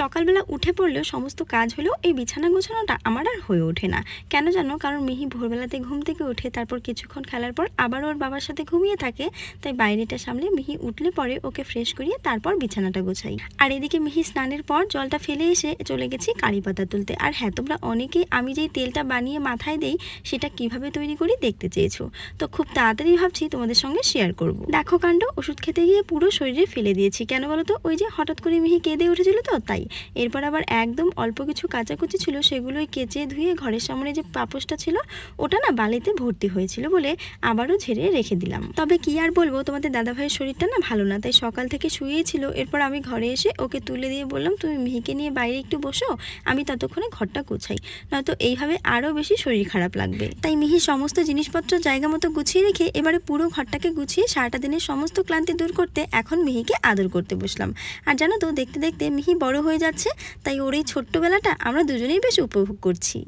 সকালবেলা উঠে পড়লেও সমস্ত কাজ হলেও এই বিছানা গোছানোটা আমার আর হয়ে ওঠে না। কেন জানো? কারণ মিহি ভোরবেলাতে ঘুম থেকে ওঠে তারপর কিছুক্ষণ খেলার পর আবার ওর বাবার সাথে ঘুমিয়ে থাকে। তাই বাইরেটা সামলে মিহি উঠলে পরে ওকে ফ্রেশ করিয়ে তারপর বিছানাটা গোছাই। আর এদিকে মিহি স্নানের পর জলটা ফেলে এসে চলে গেছি কারি পাতা তুলতে। আর হ্যাঁ তোমরা অনেকেই আমি যেই তেলটা বানিয়ে মাথায় দেই, সেটা কীভাবে তৈরি করি দেখতে চেয়েছো? তো খুব তাড়াতাড়ি ভাবছি তোমাদের সঙ্গে শেয়ার করব। দেখো কাণ্ড, ওষুধ খেতে গিয়ে পুরো শরীরে ফেলে দিয়েছি। কেন বলো তো? ওই যে হঠাৎ করে মিহি কেঁদে উঠেছিল তো, তাই। এরপর আবার একদম অল্প কিছু কাচাকুচি ছিল, সেগুলোই কেচে ধুয়ে ঘরের সামনে যে পাপোসটা ছিল, ওটা না বালিতে ভর্তি হয়েছিল বলে আবারও ঝেড়ে রেখে দিলাম। তবে কি আর বলব, তোমাদের দাদাভাইয়ের শরীরটা না ভালো না, তাই সকাল থেকে শুয়েই ছিল এরপর আমি ঘরে এসে ওকে তুলে দিয়ে বললাম, তুমি মিহিকে নিয়ে বাইরে একটু বসো, আমি ততক্ষণে ঘরটা গোছাই। নয়তো এইভাবে আরও বেশি শরীর খারাপ লাগবে। তাই মিহি সমস্ত জিনিসপত্র জায়গা মতো গুছিয়ে রেখে এবারে পুরো ঘরটাকে গুছিয়ে সারাটা দিনের সমস্ত ক্লান্তি দূর করতে এখন মিহিকে আদর করতে বসলাম। আর জানো তো, দেখতে দেখতে মিহি বড় হয়ে যাচ্ছে তাই ওর এই ছোট্টবেলাটা আমরা দুজনেই বেশ উপভোগ করছি।